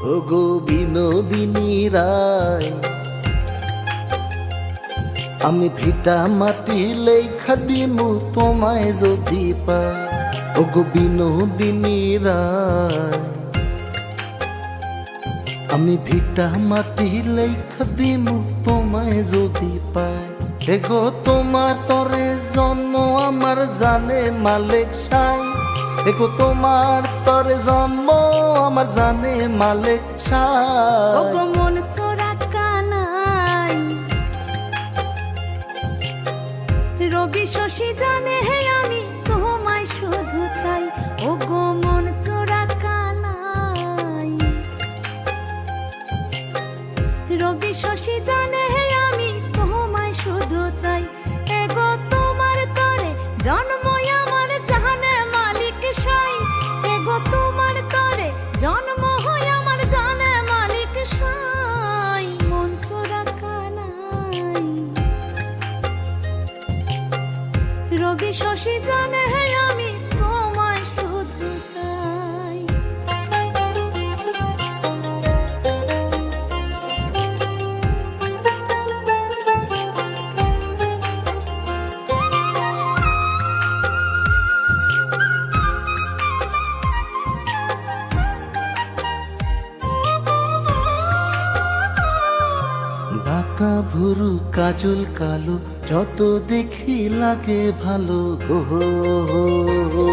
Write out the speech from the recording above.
বিনোদিনী রায়, আমি ভিটা মাটি লেখা দিমু তোমায় যদি পাই। ওগো বিনোদিনী রায়, আমি ভিটা মাটি লেখা দিমু তোমায় যদি পাই। এগো তোমার তরে জন্ম, আমার জানে মালিক সাই। এগো তোমার তরে জন্ম, আমার জানে মালিক মন সোরা কানাই। রবি শশী জানে হে আমি, তোমায় শুধু চাই। ওগো মন চোরা কানাই। রবি শশী জানে রবি জানে আমি তোমায় শুধু চাই। বাঁকা ভুরু কাজল কালো যত দেখি লাগে ভালো গো